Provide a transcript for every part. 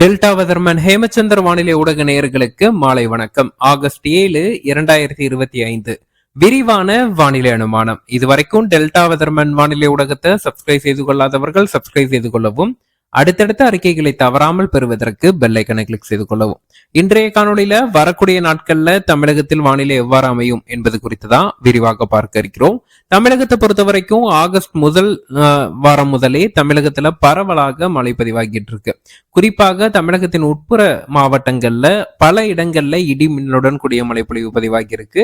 Delta weatherman Hemachandar வானிலை ஊடக நேயர்களுக்கு மாலை வணக்கம். ஆகஸ்ட் ஏழு இரண்டாயிரத்தி இருபத்தி ஐந்து. விரிவான வானிலை அனுமானம். இதுவரைக்கும் டெல்டா வெதர்மன் வானிலை ஊடகத்தை சப்ஸ்கிரைப் செய்து கொள்ளாதவர்கள் சப்ஸ்கிரைப் செய்து கொள்ளவும் அடுத்தடுத்த அறிக்கைகளை தவறாமல் பெறுவதற்கு பெல்லைக்கனை கிளிக் செய்து கொள்ளவும். இன்றைய காணொளியில வரக்கூடிய நாட்கள்ல தமிழகத்தில் வானிலை எவ்வாறு அமையும் என்பது குறித்து தான் விரிவாக பார்க்க இருக்கிறோம். தமிழகத்தை பொறுத்த வரைக்கும் ஆகஸ்ட் முதல் வாரம் முதலே தமிழகத்துல பரவலாக மழை பதிவாகிட்டு இருக்கு. குறிப்பாக தமிழகத்தின் உட்புற மாவட்டங்கள்ல பல இடங்கள்ல இடி மின்னலுடன் கூடிய மழை பொழிவு பதிவாகி இருக்கு.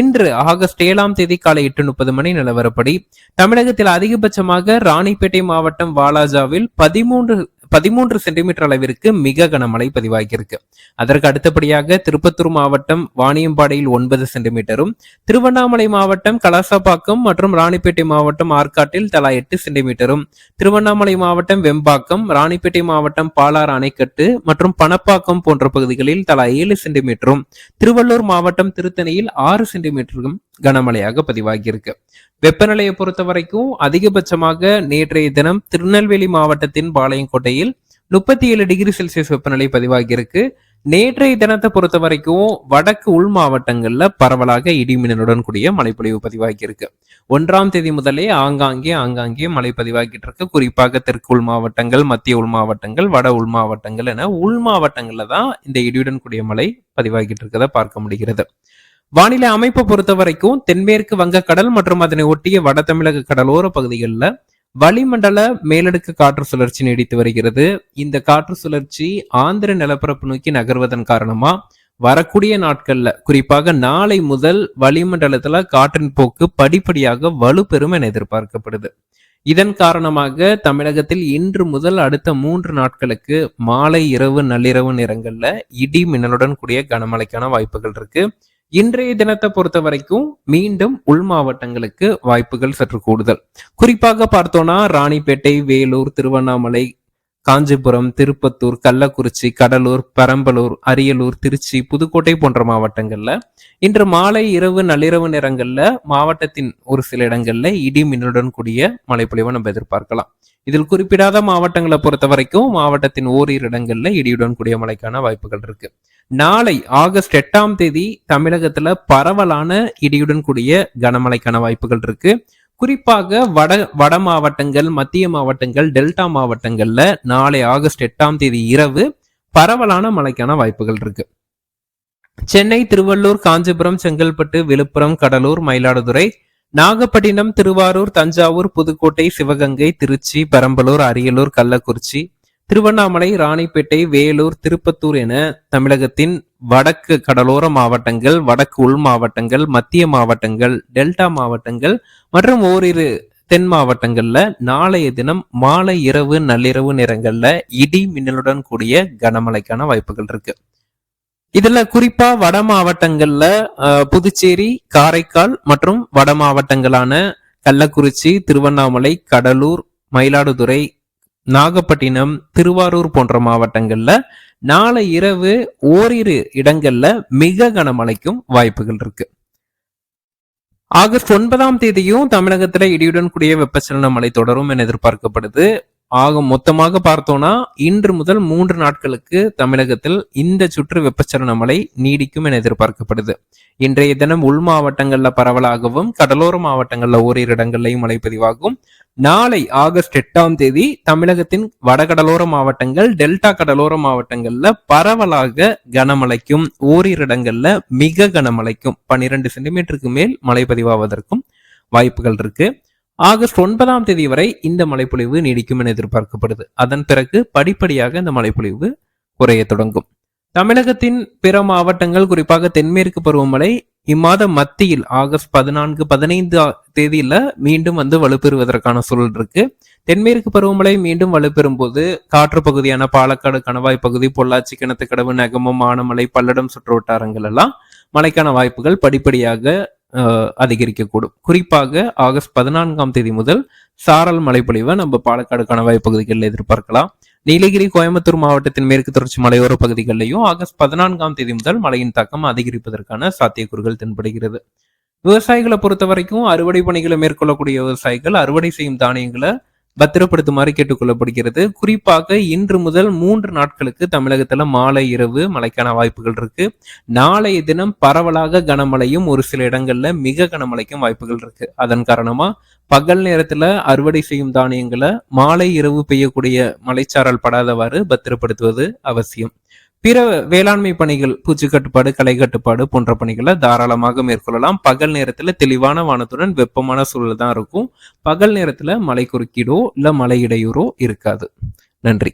இன்று ஆகஸ்ட் ஏழாம் தேதி காலை எட்டு முப்பது மணி நிலவரப்படி தமிழகத்தில் அதிகபட்சமாக ராணிப்பேட்டை மாவட்டம் வாலாஜாவில் பதிமூன்று る。பதிமூன்று சென்டிமீட்டர் அளவிற்கு மிக கனமழை பதிவாகியிருக்கு. அதற்கு அடுத்தபடியாக திருப்பத்தூர் மாவட்டம் வாணியம்பாடியில் ஒன்பது சென்டிமீட்டரும் திருவண்ணாமலை மாவட்டம் கலாசாப்பாக்கம் மற்றும் ராணிப்பேட்டை மாவட்டம் ஆற்காட்டில் தலா எட்டு சென்டிமீட்டரும் திருவண்ணாமலை மாவட்டம் வெம்பாக்கம் ராணிப்பேட்டை மாவட்டம் பாலார் அணைக்கட்டு மற்றும் பணப்பாக்கம் போன்ற பகுதிகளில் தலா ஏழு சென்டிமீட்டரும் திருவள்ளூர் மாவட்டம் திருத்தணியில் ஆறு சென்டிமீட்டரும் கனமழையாக பதிவாகியிருக்கு. வெப்பநிலையை பொறுத்த வரைக்கும் அதிகபட்சமாக நேற்றைய தினம் திருநெல்வேலி மாவட்டத்தின் பாளையங்கோட்டையில் முப்பத்தி ஏழு டிகிரி செல்சியஸ் வெப்பநிலை பதிவாகியிருக்கு. நேற்றைய தினத்தை பொறுத்த வரைக்கும் வடக்கு உள் மாவட்டங்கள்ல பரவலாக இடிமின்னலுடன் கூடிய மழைப்பொழிவு பதிவாகியிருக்கு. ஒன்றாம் தேதி முதலே ஆங்காங்கே ஆங்காங்கே மழை பதிவாகிட்டு இருக்கு. குறிப்பாக தெற்கு உள் மாவட்டங்கள் மத்திய உள் மாவட்டங்கள் வட உள் மாவட்டங்கள் என உள் மாவட்டங்கள்ல தான் இந்த இடியுடன் கூடிய மழை பதிவாகிட்டு இருக்கதை பார்க்க முடிகிறது. வானிலை அமைப்பை பொறுத்த வரைக்கும் தென்மேற்கு வங்கக்கடல் மற்றும் அதனை ஒட்டிய வட தமிழக கடலோர பகுதிகளில் வளிமண்டல மேலடுக்கு காற்று சுழற்சி நீடித்து வருகிறது. இந்த காற்று சுழற்சி ஆந்திர நிலப்பரப்பு நோக்கி நகர்வதன் காரணமா வரக்கூடிய நாட்கள்ல குறிப்பாக நாளை முதல் வளிமண்டலத்துல காற்றின் போக்கு படிப்படியாக வலுப்பெறும் என எதிர்பார்க்கப்படுது. இதன் காரணமாக தமிழகத்தில் இன்று முதல் அடுத்த மூன்று நாட்களுக்கு மாலை இரவு நள்ளிரவு நேரங்கள்ல இடி மின்னலுடன் கூடிய கனமழைக்கான வாய்ப்புகள் இருக்கு. இன்றைய தினத்தை பொறுத்த வரைக்கும் மீண்டும் உள் மாவட்டங்களுக்கு வாய்ப்புகள் சற்று கூடுதல். குறிப்பாக பார்த்தோம்னா ராணிப்பேட்டை வேலூர் திருவண்ணாமலை காஞ்சிபுரம் திருப்பத்தூர் கள்ளக்குறிச்சி கடலூர் பெரம்பலூர் அரியலூர் திருச்சி புதுக்கோட்டை போன்ற மாவட்டங்கள்ல இன்று மாலை இரவு நள்ளிரவு நேரங்கள்ல மாவட்டத்தின் ஒரு சில இடங்கள்ல இடி மின்னலுடன் கூடிய மழைப்பொழிவை நம்ம எதிர்பார்க்கலாம். இதில் குறிப்பிடாத மாவட்டங்களை பொறுத்த வரைக்கும் மாவட்டத்தின் ஓரிரு இடங்கள்ல இடியுடன் கூடிய மழைக்கான வாய்ப்புகள் இருக்கு. நாளை ஆகஸ்ட் எட்டாம் தேதி தமிழகத்துல பரவலான இடியுடன் கூடிய கனமழைக்கான வாய்ப்புகள் இருக்கு. குறிப்பாக வட வட மாவட்டங்கள் மத்திய மாவட்டங்கள் டெல்டா மாவட்டங்கள்ல நாளை ஆகஸ்ட் எட்டாம் தேதி இரவு பரவலான மழைக்கான வாய்ப்புகள் இருக்கு. சென்னை திருவள்ளூர் காஞ்சிபுரம் செங்கல்பட்டு விழுப்புரம் கடலூர் மயிலாடுதுறை நாகப்பட்டினம் திருவாரூர் தஞ்சாவூர் புதுக்கோட்டை சிவகங்கை திருச்சி பெரம்பலூர் அரியலூர் கள்ளக்குறிச்சி திருவண்ணாமலை ராணிப்பேட்டை வேலூர் திருப்பத்தூர் என தமிழகத்தின் வடக்கு கடலோர மாவட்டங்கள் வடக்கு உள் மாவட்டங்கள் மத்திய மாவட்டங்கள் டெல்டா மாவட்டங்கள் மற்றும் ஓரிரு தென் மாவட்டங்கள்ல நாளைய தினம் மாலை இரவு நள்ளிரவு நேரங்கள்ல இடி மின்னலுடன் கூடிய கனமழைக்கான வாய்ப்புகள் இருக்கு. இதுல குறிப்பா வட மாவட்டங்கள்ல புதுச்சேரி காரைக்கால் மற்றும் வட மாவட்டங்களான கள்ளக்குறிச்சி திருவண்ணாமலை கடலூர் மயிலாடுதுறை நாகப்பட்டினம் திருவாரூர் போன்ற மாவட்டங்கள்ல நாளை இரவு ஓரிரு இடங்கள்ல மிக கனமழைக்கும் வாய்ப்புகள் இருக்கு. ஆகஸ்ட் ஒன்பதாம் தேதியும் தமிழகத்துல இடியுடன் கூடிய வெப்பச்சலன மழை தொடரும் என எதிர்பார்க்கப்படுது. ஆக மொத்தமாக பார்த்தோம்னா இன்று முதல் மூன்று நாட்களுக்கு தமிழகத்தில் இந்த சுற்று வெப்பச்சலன மழை நீடிக்கும் என எதிர்பார்க்கப்படுது. இன்றைய தினம் உள் மாவட்டங்கள்ல பரவலாகவும் கடலோர மாவட்டங்கள்ல ஓரிரு இடங்கள்லையும் மழை பதிவாகும். நாளை ஆகஸ்ட் எட்டாம் தேதி தமிழகத்தின் வடகடலோர மாவட்டங்கள் டெல்டா கடலோர மாவட்டங்கள்ல பரவலாக கனமழைக்கும் ஓரிரு இடங்கள்ல மிக கனமழைக்கும். பன்னிரண்டு சென்டிமீட்டருக்கு மேல் மழை பதிவாவதற்கும் வாய்ப்புகள் இருக்கு. ஆகஸ்ட் ஒன்பதாம் தேதி வரை இந்த மழைப்பொழிவு நீடிக்கும் என எதிர்பார்க்கப்படுது. அதன் பிறகு படிப்படியாக இந்த மழைப்பொழிவு குறைய தொடங்கும். தமிழகத்தின் பிற மாவட்டங்கள் குறிப்பாக தென்மேற்கு பருவமழை இம்மாத மத்தியில் ஆகஸ்ட் பதினான்கு பதினைந்து தேதியில மீண்டும் வந்து வலுப்பெறுவதற்கான சூழல் இருக்கு. தென்மேற்கு பருவமழை மீண்டும் வலுப்பெறும் போது காற்று பகுதியான பாலக்காடு கணவாய் பகுதி பொள்ளாச்சி கிணத்துக்கடவு நகமம் ஆனமலை பல்லடம் சுற்று வட்டாரங்கள் எல்லாம் மழைக்கான வாய்ப்புகள் படிப்படியாக அதிகரிக்கக்கூடும். குறிப்பாக ஆகஸ்ட் பதினான்காம் தேதி முதல் சாரல் மழைப்பொழிவை நம்ம பாலக்காடு கணவாய் பகுதிகளில் எதிர்பார்க்கலாம். நீலகிரி கோயம்புத்தூர் மாவட்டத்தின் மேற்கு தொடர்ச்சி மலையோர பகுதிகளிலையும் ஆகஸ்ட் பதினான்காம் தேதி முதல் மழையின் தாக்கம் அதிகரிப்பதற்கான சாத்தியக்கூறுகள் தென்படுகிறது. விவசாயிகளை பொறுத்த வரைக்கும் அறுவடை பணிகளை மேற்கொள்ளக்கூடிய விவசாயிகள் அறுவடை செய்யும் தானியங்களை பத்திரப்படுத்துமாறு கேட்டுக்கொள்ளப்படுகிறது. குறிப்பாக இன்று முதல் மூன்று நாட்களுக்கு தமிழகத்துல மாலை இரவு மழைக்கான வாய்ப்புகள் இருக்கு. நாளைய தினம் பரவலாக கனமழையும் ஒரு சில இடங்கள்ல மிக கனமழைக்கும் வாய்ப்புகள் இருக்கு. அதன் காரணமா பகல் நேரத்துல அறுவடை செய்யும் தானியங்களை மாலை இரவு பெய்யக்கூடிய மலைச்சாரல் படாதவாறு பத்திரப்படுத்துவது அவசியம். பிற வேளாண்மை பணிகள் பூச்சி கட்டுப்பாடு களை கட்டுப்பாடு போன்ற பணிகளை தாராளமாக மேற்கொள்ளலாம். பகல் நேரத்துல தெளிவான வானத்துடன் வெப்பமான சூழல் தான் இருக்கும். பகல் நேரத்துல மழை குறுக்கீடோ இல்ல மழை இடையூறோ இருக்காது. நன்றி.